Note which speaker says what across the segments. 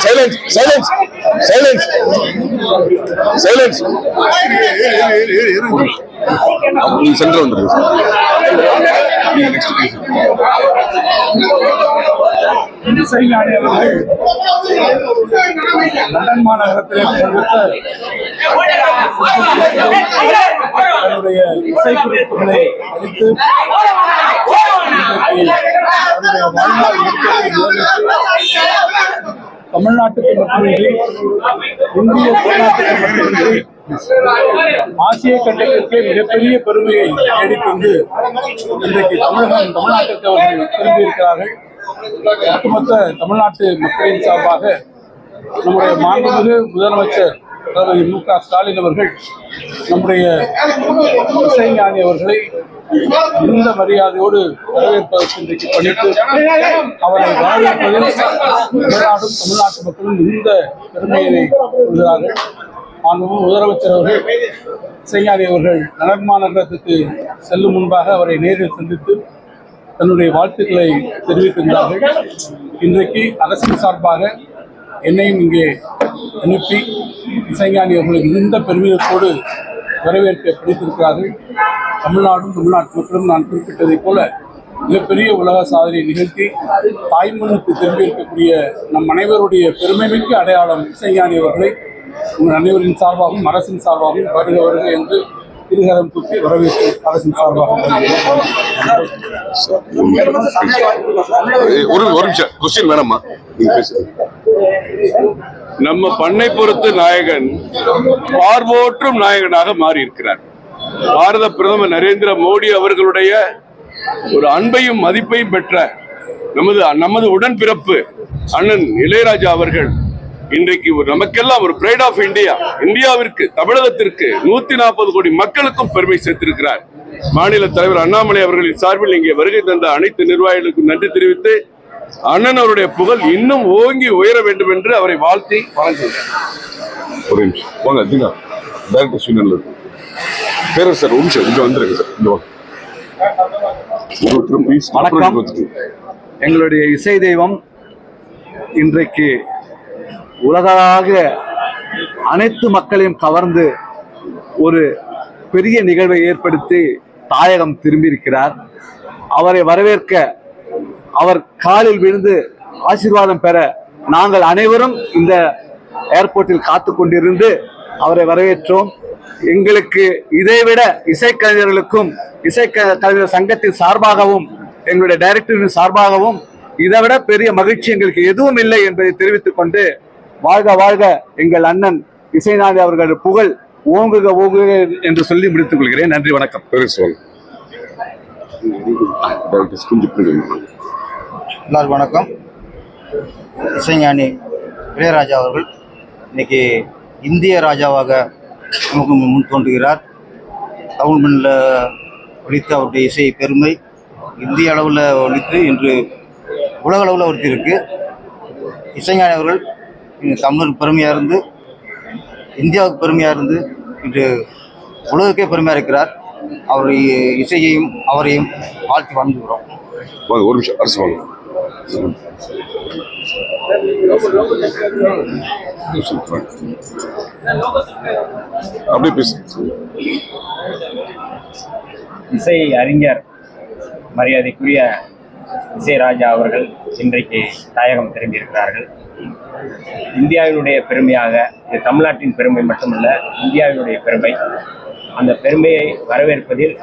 Speaker 1: Silence, silence, silence. Silence centre
Speaker 2: அவர்கள் London மாநகரத்திலே தன்னுடைய இசை குறிப்புகளை அளித்து வாழ்நாள் தமிழ்நாட்டுக்கு மட்டுமின்றி இந்திய தமிழ்நாட்டுக்கு மட்டுமின்றி ஆசிய கண்டத்திற்கே மிகப்பெரிய பெருமையை தேடிக்கொண்டு இன்றைக்கு தமிழகம் தமிழ்நாட்டிற்கு அவர்கள் திரும்பியிருக்கிறார்கள். ஒட்டுமொத்த தமிழ்நாட்டு மக்களின் சார்பாக நம்முடைய மாண்புமிகு முதலமைச்சர் தளபதி மு க ஸ்டாலின் அவர்கள் நம்முடைய இசைஞானி அவர்களை மிகுந்த மரியாதையோடு வரவேற்பதற்கு இன்றைக்கு பணித்து அவரை வரவேற்பதில் தமிழ்நாடும் தமிழ்நாட்டு மக்களும் மிகுந்த பெருமையினை கொள்கிறார்கள். மாண்புமிகு முதலமைச்சர் அவர்கள் இசைஞானி அவர்கள் நலன்மாநகரத்துக்கு செல்லும் முன்பாக அவரை நேரில் சந்தித்து தன்னுடைய வாழ்த்துக்களை தெரிவித்திருந்தார்கள் இன்றைக்கு அரசின் சார்பாக என்னையும் இங்கே அனுப்பி இசைஞானி அவர்களை மிகுந்த பெருமிதத்தோடு வரவேற்க பிடித்திருக்கிறார்கள் தமிழ்நாடும் தமிழ்நாட்டு மக்களும் நான் குறிப்பிட்டதைப் போல மிகப்பெரிய உலக சாதனை நிகழ்த்தி தாய்மண்ணுக்கு திரும்பி இருக்கக்கூடிய நம் அனைவருடைய பெருமைமிக்க அடையாளம் இசைஞானி அவர்களை உங்கள் அனைவரின் சார்பாகவும் அரசின் சார்பாகவும் வருக வருக என்று திருகரம் தூக்கி வரவேற்று அரசின் சார்பாக
Speaker 1: ஒரு ஒரு நிமிஷம். கொஸ்டின் வேணாமா நீங்க பேசுங்க.
Speaker 3: நம்ம பண்ணை பொறுத்து நாயகன் பார்வோற்றும் நாயகனாக மாறி இருக்கிறார் பாரத பிரதமர் நரேந்திர மோடி அவர்களுடைய ஒரு அன்பையும் மதிப்பையும் பெற்ற நமது நமது உடன்பிறப்பு அண்ணன் இளையராஜா அவர்கள் இன்றைக்கு ஒரு நமக்கெல்லாம் ஒரு பிரைட் ஆஃப் இந்தியா இந்தியாவிற்கு தமிழகத்திற்கு நூத்தி நாற்பது கோடி மக்களுக்கும் பெருமை சேர்த்திருக்கிறார். மாநில தலைவர் அண்ணாமலை அவர்களின் சார்பில் இங்கே வருகை தந்த அனைத்து நிர்வாகிகளுக்கும் நன்றி தெரிவித்து அண்ணன் அவருடைய புகழ் இன்னும் ஓங்கி உயர வேண்டும் என்று அவரை வாழ்த்தி வழங்குகிறார்
Speaker 1: ஒரு நிமிஷம். பேரர் சார் ஒரு நிமிஷம் இங்க வந்துருங்க சார். இங்க
Speaker 4: வணக்கம். எங்களுடைய இசை தெய்வம் இன்றைக்கு உலகளாக அனைத்து மக்களையும் கவர்ந்து ஒரு பெரிய நிகழ்வை ஏற்படுத்தி தாயகம் திரும்பியிருக்கிறார். அவரை வரவேற்க அவர் காலில் விழுந்து ஆசீர்வாதம் பெற நாங்கள் அனைவரும் இந்த ஏர்போர்ட்டில் காத்து கொண்டிருந்து அவரை வரவேற்றோம். எங்களுக்கு இதைவிட இசைக்கலைஞர்களுக்கும் இசை கலைஞர் சங்கத்தின் சார்பாகவும் எங்களுடைய டைரக்டரின் சார்பாகவும் இதைவிட பெரிய மகிழ்ச்சி எங்களுக்கு எதுவும் இல்லை என்பதை தெரிவித்துக் கொண்டு வாழ்க வாழ்க எங்கள் அண்ணன் இசைநாதி அவர்கள் புகழ் ஓங்குக ஓங்குக என்று சொல்லி முடித்துக் கொள்கிறேன். நன்றி வணக்கம்.
Speaker 5: எல்லாருக்கும் வணக்கம். இசைஞானி இளையராஜா அவர்கள் இன்னைக்கு இந்திய ராஜாவாக நமக்கு முன் தோன்றுகிறார். தமிழ் மண்ணில் ஒழித்த அவருடைய இசை பெருமை இந்திய அளவில் ஒழித்து இன்று உலக அளவில் ஒழித்திருக்கு இசைஞானி அவர்கள் இன்று தமிழருக்கு பெருமையாக இருந்து இந்தியாவுக்கு பெருமையாக இருந்து இன்று உலகக்கே பெருமையாக இருக்கிறார். அவருடைய இசையையும் அவரையும் வாழ்த்து வாழ்ந்துகிறோம்
Speaker 1: ஒரு நிமிஷம் அரசு அப்படியே பேசு.
Speaker 6: இசை அறிஞர் மரியாதைக்குரிய இசைராஜா அவர்கள் இன்றைக்கு தாயகம் திரும்பியிருக்கிறார்கள். இந்தியாவினுடைய பெருமையாக இது தமிழ்நாட்டின் பெருமை மட்டுமல்ல இந்தியாவினுடைய பெருமை அந்த பெருமையை வரவேற்பதில்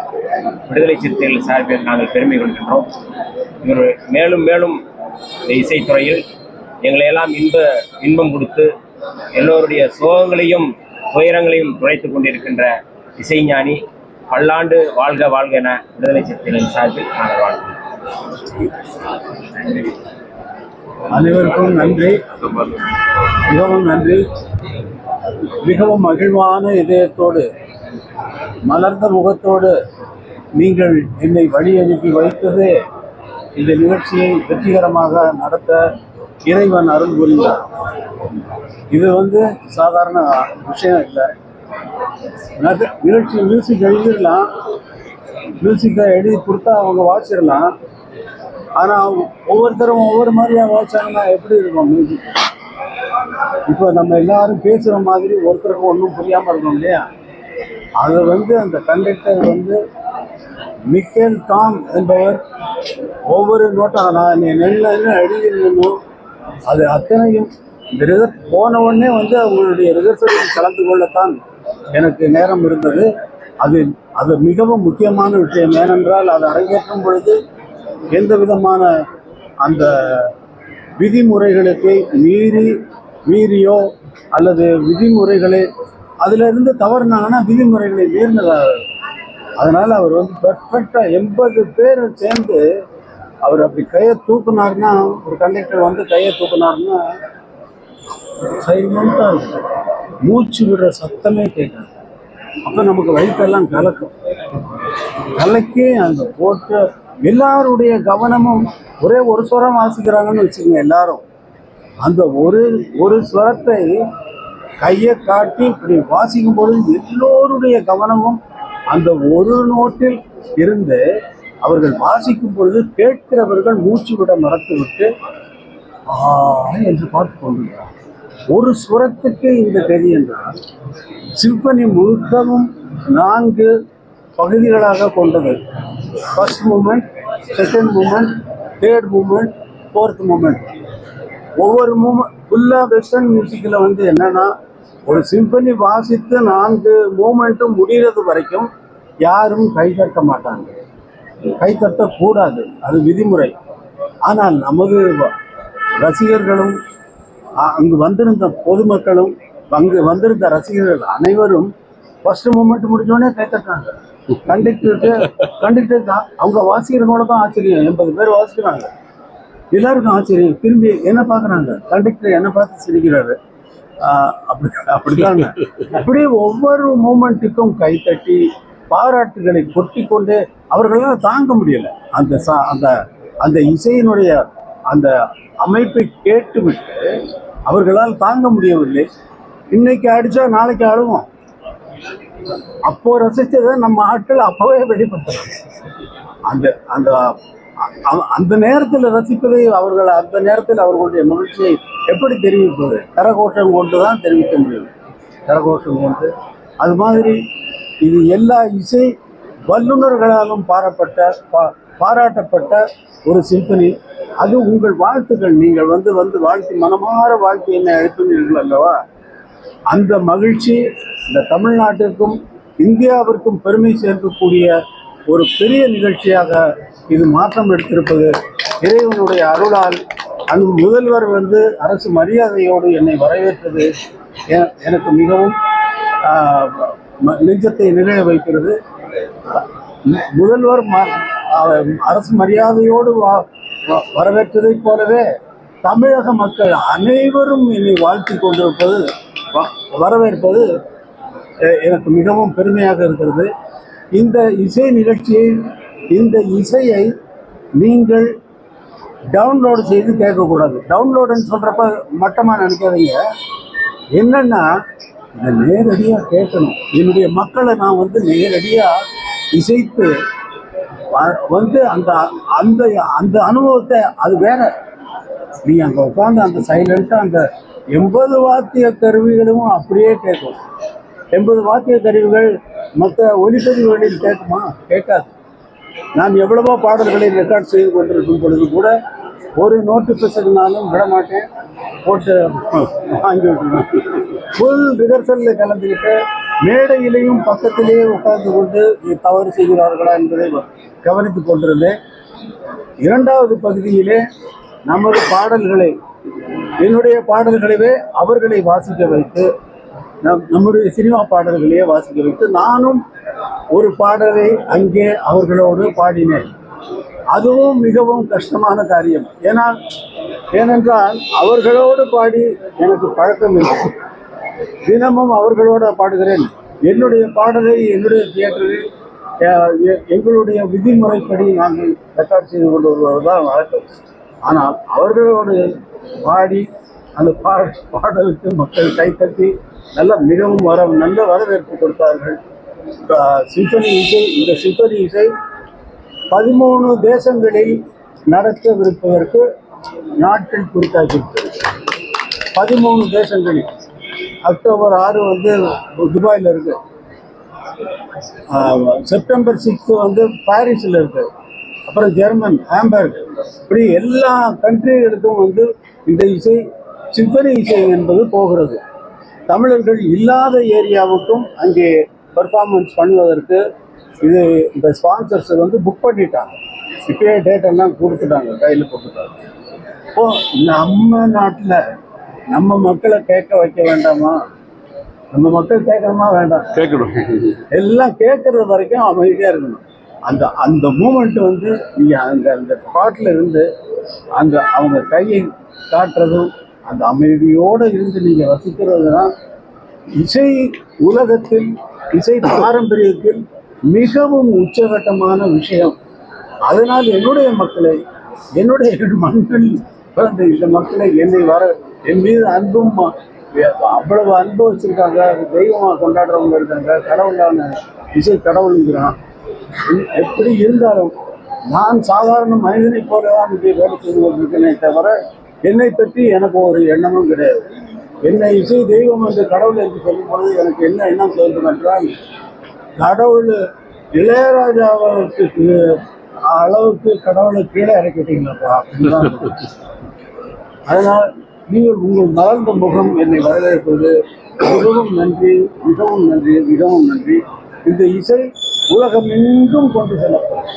Speaker 6: விடுதலை சிறுத்தைகள் சார்பில் நாங்கள் பெருமை கொள்கின்றோம். இவர் மேலும் மேலும் இந்த இசைத்துறையில் எங்களையெல்லாம் இன்ப இன்பம் கொடுத்து எல்லோருடைய சோகங்களையும் துயரங்களையும் துடைத்து கொண்டிருக்கின்ற இசைஞானி பல்லாண்டு வாழ்க வாழ்க என விடுதலை சிறுத்தைகளின் சார்பில் நாங்கள் வாழ்கிறோம்.
Speaker 2: அனைவருக்கும் நன்றி. மிகவும் நன்றி. மிகவும் மகிழ்வான இதயத்தோடு மலர்ந்த முகத்தோடு
Speaker 7: நீங்கள் என்னை வழி அனுப்பி வைத்தது இந்த நிகழ்ச்சியை வெற்றிகரமாக நடத்த இறைவன் அருள் புரிந்தார். இது வந்து சாதாரண விஷயம் இல்லை. நிகழ்ச்சி மியூசிக் எழுதிடலாம். மியூசிக்கை எழுதி கொடுத்தா அவங்க வாசிடலாம். ஆனால் ஒவ்வொருத்தரும் ஒவ்வொரு மாதிரியாக வாசிச்சாங்கன்னா எப்படி இருக்கும் மியூசிக் இப்போ நம்ம எல்லாரும் பேசுகிற மாதிரி ஒருத்தருக்கு ஒன்றும் புரியாமல் இருக்கணும் இல்லையா? அது வந்து அந்த கண்டக்டர் வந்து மிக்கேல் டாம் என்பவர் ஒவ்வொரு நோட்டாக நான் நீ நெல்ல எழுதிருந்தோம் அது அத்தனையும் இந்த ரிசர்ட் போன உடனே வந்து அவங்களுடைய ரிசர்வேஷனில் கலந்து கொள்ளத்தான் எனக்கு நேரம் இருந்தது. அது அது மிகவும் முக்கியமான விஷயம். ஏனென்றால் அது அரங்கேற்றும் பொழுது எந்த விதமான அந்த விதிமுறைகளுக்கு மீறி மீறியோ அல்லது விதிமுறைகளை அதுல இருந்து தவறுனாங்கன்னா விதிமுறைகளை மீறினதார்கள் அதனால அவர் வந்து பெர்ஃபெக்டா எண்பது பேர் சேர்ந்து அவர் அப்படி கையை தூக்குனாருன்னா ஒரு கண்டக்டர் வந்து கையை தூக்குனாருன்னா சைலண்டா இருக்கும். மூச்சு விடுற சத்தமே கேட்காது. அப்ப நமக்கு வயிற்றெல்லாம் கலக்கும். கலக்கி அந்த போட்டு எல்லாருடைய கவனமும் ஒரே ஒரு ஸ்வரம் வாசிக்கிறாங்கன்னு வச்சுக்கோங்க எல்லாரும். அந்த ஒரு ஒரு ஸ்வரத்தை கையை காட்டி இப்படி வாசிக்கும் பொழுது எல்லோருடைய கவனமும் அந்த ஒரு நோட்டில் இருந்து அவர்கள் வாசிக்கும் பொழுது கேட்கிறவர்கள் மூச்சு விட மறத்துவிட்டு ஆ என்று பார்த்து கொண்டிருக்கிறார் ஒரு சுரத்துக்கு இந்த கதி என்றால் சிம்பனி முழுக்கவும் நான்கு பகுதிகளாக கொண்டது. First movement second movement third movement fourth movement ஒவ்வொரு மூமெண்ட் ஃபுல்லாக வெஸ்டர்ன் மியூசிக்கில் வந்து என்னன்னா ஒரு சிம்பனி வாசித்து நான்கு மூமெண்ட்டும் முடிகிறது வரைக்கும் யாரும் கை தட்ட மாட்டாங்க. கை தட்டக்கூடாது அது விதிமுறை. ஆனால் நமது ரசிகர்களும் அங்கு வந்திருந்த பொதுமக்களும் அங்கு வந்திருந்த ரசிகர்கள் அனைவரும் ஃபர்ஸ்ட் மூமெண்ட் முடிஞ்சோடனே கை தட்டுறாங்க. கண்டக்டருக்கு கண்டக்டர் தான் அவங்க வாசிக்கிறவங்கள தான் ஆச்சரியம். எண்பது பேர் வாசிக்கிறாங்க. எல்லாருக்கும் ஆச்சரியம். திரும்பி என்ன பார்க்குறாங்க? கண்டக்டர் என்ன பார்த்து சிரிக்கிறாரு? ஆஹ் அப்படி அப்படித்தாங்க அப்படியே ஒவ்வொரு மூமெண்ட்டுக்கும் கைத்தட்டி பாராட்டுகளை கொட்டி கொண்டு அவர்களால் தாங்க முடியல. அந்த சா- அந்த அந்த இசையினுடைய அந்த அமைப்பை கேட்டுவிட்டு அவர்களால் தாங்க முடியவில்லை. இன்னைக்கு அடிச்சா நாளைக்கு அழுவோம். அப்போ ரசித்ததை நம்ம ஆட்கள் அப்பவே வெளிப்படுத்துறாங்க அந்த அந்த அந்த நேரத்தில் ரசிப்பதை அவர்கள் அந்த நேரத்தில் அவர்களுடைய மகிழ்ச்சியை எப்படி தெரிவிப்பது? கரகோஷம் கொண்டு தான் தெரிவிக்க முடியும். கரகோஷம் கொண்டு. அது மாதிரி இது எல்லா இசை வல்லுநர்களாலும் பாரப்பட்ட பா- பாராட்டப்பட்ட ஒரு சிம்பனி. அது உங்கள் வாழ்த்துக்கள். நீங்கள் வந்து வந்து வாழ்த்தி மனமாற வாழ்த்தி என்ன எழுப்பினீர்கள் அல்லவா? அந்த மகிழ்ச்சி இந்த தமிழ்நாட்டிற்கும் இந்தியாவிற்கும் பெருமை சேர்க்கக்கூடிய ஒரு பெரிய நிகழ்ச்சியாக இது மாற்றம் எடுத்திருப்பது இறைவனுடைய அருளால் அங்கு முதல்வர் வந்து அரசு மரியாதையோடு என்னை வரவேற்றது. எனக்கு மிகவும் நெஞ்சத்தை நிறைய வைக்கிறது. முதல்வர் ம- அரசு மரியாதையோடு வா- வ- வரவேற்றதைப் போலவே தமிழக மக்கள் அனைவரும் என்னை வாழ்த்தி கொண்டிருப்பது வ- வரவேற்பது எனக்கு மிகவும் பெருமையாக இருக்கிறது. இந்த இசை நிகழ்ச்சியை இந்த இசையை நீங்கள் டவுன்லோடு செய்து கேட்கக்கூடாது. டவுன்லோடுன்னு சொல்கிறப்ப மட்டமாக நினைக்காதீங்க. என்னென்னா இதை நேரடியாக கேட்கணும். என்னுடைய மக்களை நான் வந்து நேரடியாக இசைத்து வ- வந்து அந்த அந்த அந்த அனுபவத்தை அது வேற. நீ அங்கே உட்காந்து அந்த சைலண்ட்டாக அந்த எண்பது வாத்திய கருவிகளும் அப்படியே கேட்கும் எண்பது வாத்திய கருவிகள் மற்ற ஒலிப்பதிவுகளில் கேட்குமா? கேட்காது. நான் எவ்வளவோ பாடல்களை ரெக்கார்ட் செய்து கொண்டிருக்கும் பொழுது கூட ஒரு நோட்டு பிசகுனாலும் விடமாட்டேன். போட்டு வாங்கி விட்டுருவேன். ஃபுல் ரிஹர்சலில் கலந்துக்கிட்டு மேடையிலையும் பக்கத்திலேயே உட்கார்ந்து கொண்டு தவறு செய்கிறார்களா என்பதை கவனித்துக் கொண்டிருந்தேன். இரண்டாவது பகுதியிலே நமது பாடல்களை என்னுடைய பாடல்களவே அவர்களை வாசிக்க வைத்து நம் நம்முடைய சினிமா பாடல்களையே வாசிக்க வைத்து நானும் ஒரு பாடலை அங்கே அவர்களோடு பாடினேன். அதுவும் மிகவும் கஷ்டமான காரியம். ஏன்னா ஏனென்றால் அவர்களோடு பாடி எனக்கு பழக்கம் இல்லை. தினமும் அவர்களோட பாடுகிறேன். என்னுடைய பாடலை என்னுடைய தியேட்டரில் எ- எங்களுடைய விதிமுறைப்படி நாங்கள் ரெக்கார்ட் செய்து கொண்டு வருவதுதான் வழக்கம். ஆனால் அவர்களோடு பாடி அந்த பா பாடலுக்கு மக்கள் கைத்தட்டி நல்ல மிகவும் வர நல்ல வரவேற்பு கொடுத்தார்கள். சிம்பனி இசை இந்த சிம்பனி இசை பதிமூணு தேசங்களில் நடத்தவிருப்பதற்கு நாட்கள் குறித்தாக்கியிருக்கிறது பதிமூணு தேசங்களில். அக்டோபர் ஆறு வந்து துபாயில் இருக்கு. செப்டம்பர் சிக்ஸ்த்து வந்து பாரிஸில் இருக்கு. அப்புறம் ஜெர்மன் ஹாம்பர்க். இப்படி எல்லா கண்ட்ரிகளுக்கும் வந்து இந்த இசை சிம்பனி இசை என்பது போகிறது. தமிழர்கள் இல்லாத ஏரியாவுக்கும் அங்கே பெர்ஃபார்மன்ஸ் பண்ணுவதற்கு இது இந்த ஸ்பான்சர்ஸ் வந்து புக் பண்ணிட்டாங்க. இப்பயே டேட் எல்லாம் கொடுத்துட்டாங்க கையில் போட்டுட்டாங்க இப்போ நம்ம நாட்டில் நம்ம மக்களை கேட்க வைக்க வேண்டாமா? நம்ம மக்கள் கேட்கணுமா? வேண்டாம்.
Speaker 1: கேட்கணும்.
Speaker 7: எல்லாம் கேட்கறது வரைக்கும் அமைதியாக இருக்கணும். அந்த அந்த மூமெண்ட் வந்து நீங்கள் அந்த அந்த ஸ்பாட்டில் இருந்து அந்த அவங்க கையை காட்டுறதும் அந்த அமைதியோடு இருந்து நீங்கள் ரசிக்கிறது தான் இசை உலகத்தில் இசை பாரம்பரியத்தில் மிகவும் உச்சகட்டமான விஷயம். அதனால் என்னுடைய மக்களை என்னுடைய மண்ணில் பிறந்த இந்த மக்களை என்னை வர என் மீது அன்பும் அவ்வளவு அன்பு வச்சுருக்காங்க. தெய்வமாக கொண்டாடுறவங்க இருக்காங்க. கடவுளான இசை கடவுளுங்கிறான். எப்படி இருந்தாலும் நான் சாதாரண மனிதனை போல தான் வேலை செய்து கொண்டிருக்கிறேனே தவிர என்னை பற்றி எனக்கு ஒரு எண்ணமும் கிடையாது. என்னை இசை தெய்வம் என்று கடவுள் என்று சொல்லும் பொழுது எனக்கு என்ன எண்ணம் தோன்றும் என்றால் கடவுள் இளையராஜாவுக்கு அளவுக்கு கடவுளை கீழே இறக்கிட்டீங்களப்பா? தான் அதனால் நீங்கள் உங்கள் மலர்ந்த முகம் என்னை வரவேற்பது மிகவும் நன்றி மிகவும் நன்றி மிகவும் நன்றி. இந்த இசை உலகம் எங்கும் கொண்டு செல்லப்படும்.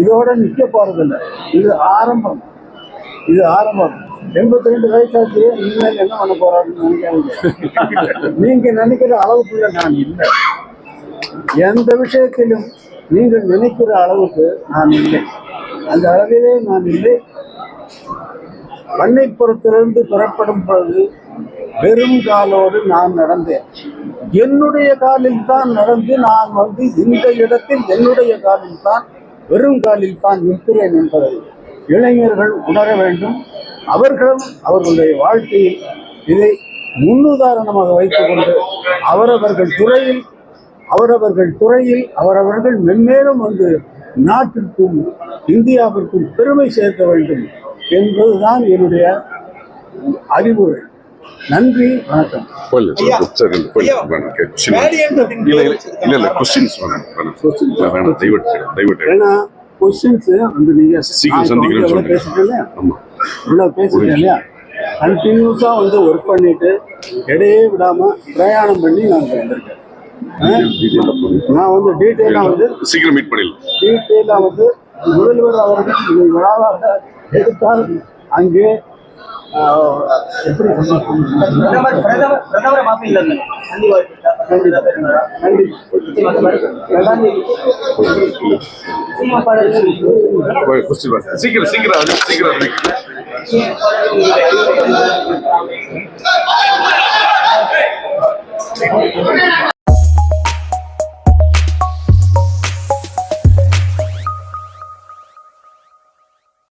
Speaker 7: இதோட நிற்க போறதில்லை. இது ஆரம்பம். இது ஆரம்பம். எண்பத்தி ரெண்டு வயசாச்சு இனிமேல் என்ன பண்ண போறாருன்னு நினைக்காங்க நீங்க நினைக்கிற அளவுக்குள்ள நான் இல்லை. எந்த விஷயத்திலும் நீங்கள் நினைக்கிற அளவுக்கு நான் இல்லை. அந்த அளவிலே நான் இல்லை. பண்ணைப்புறத்திலிருந்து புறப்படும் பொழுது வெறும் காலோடு நான் நடந்தேன். என்னுடைய காலில் தான் நடந்து நான் வந்து இந்த இடத்தில் என்னுடைய காலில் தான் வெறும் காலில் தான் நிற்கிறேன் என்பதை இளைஞர்கள் உணர வேண்டும். அவர்களும் அவர்களுடைய வாழ்க்கையில் இதை முன்னுதாரணமாக வைத்துக்கொண்டு அவரவர்கள் துறையில் அவரவர்கள் துறையில் அவரவர்கள் மென்மேலும் வந்து நாட்டிற்கும் இந்தியாவிற்கும் பெருமை சேர்க்க வேண்டும் என்பதுதான் என்னுடைய அறிவுரை நன்றி வணக்கம். ஏன்னா கொஸ்டின்ஸ் வந்து நீங்க
Speaker 1: சீக்கிரம் சொல்றீங்க.
Speaker 7: பேசிட்டேன் இல்லையா?
Speaker 1: ஆமா
Speaker 7: இவ்வளவு பேசிட்டேன் இல்லையா கண்டினியூஸா வந்து ஒர்க் பண்ணிட்டு இடையே விடாம பிரயாணம் பண்ணி நான் வந்திருக்கேன். நான் வந்து டீட்டெயிலாக வந்து
Speaker 1: சீக்கிரம் மீட் பண்ணிடலாம்.
Speaker 7: டீட்டெயிலாக வந்து முதல்வர் அவர்கள் விழாவாக எடுத்தால் அங்கே எப்படி
Speaker 1: சீக்கிரம் சீக்கிரம் சீக்கிரம். Thank
Speaker 8: you.